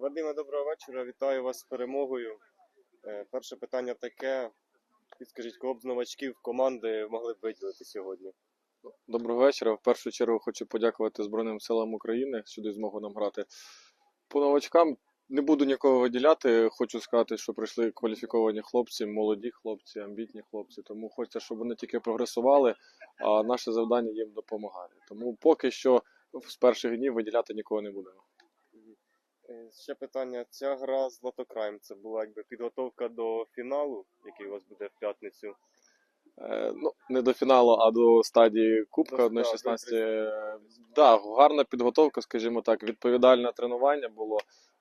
Вадиме, доброго вечора. Вітаю вас з перемогою. Е, Перше питання таке. Підскажіть, кого б з новачків команди могли б виділити сьогодні? Доброго вечора. В першу чергу хочу подякувати Збройним силам України, дають змогу нам грати. По новачкам не буду нікого виділяти. Хочу сказати, що прийшли кваліфіковані хлопці, молоді хлопці, амбітні хлопці. Тому хочеться, щоб вони тільки прогресували, а наше завдання їм допомагати. Тому поки що з перших днів виділяти нікого не будемо. Е, Ще питання. Ця гра з Лотокраєм це була якби підготовка до фіналу, який у вас буде в п'ятницю. Е, ну, не до фіналу, а до стадії Кубка До- 1.16. да, Е, Да, гарна підготовка, скажімо так, відповідальне тренування було.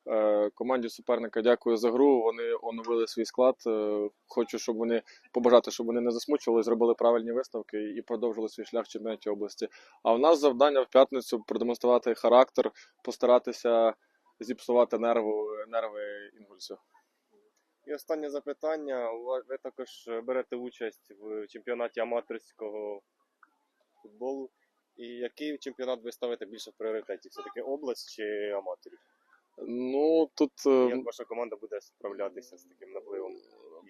Е, Команді суперника дякую за гру. Вони оновили свій склад. Е, Хочу, щоб вони побажати, щоб вони не засмучували, зробили правильні виставки і продовжили свій шлях в чемпіонаті області. А в нас завдання в п'ятницю продемонструвати характер, постаратися зіпсувати нерву, нерви інгульсу. І останнє запитання. Ви також берете участь в чемпіонаті аматорського футболу. І який чемпіонат ви ставите більше в пріоритеті? Все-таки область чи аматорів? Ну тут Як ваша команда буде справлятися з таким напливом?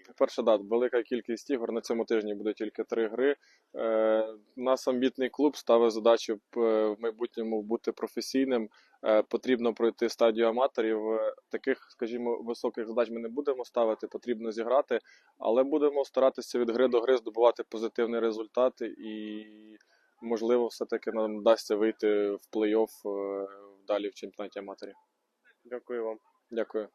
По-перше, да, велика кількість ігор. На цьому тижні буде тільки три гри. Е, нас амбітний клуб ставить задачу в майбутньому бути професійним. Е, потрібно пройти стадію аматорів. Е, Таких, скажімо, високих задач ми не будемо ставити, потрібно зіграти, але будемо старатися від гри до гри здобувати позитивний результат і, можливо, все-таки нам вдасться вийти в плей-офф е, далі в чемпіонаті аматорів. Дякую вам. Дякую.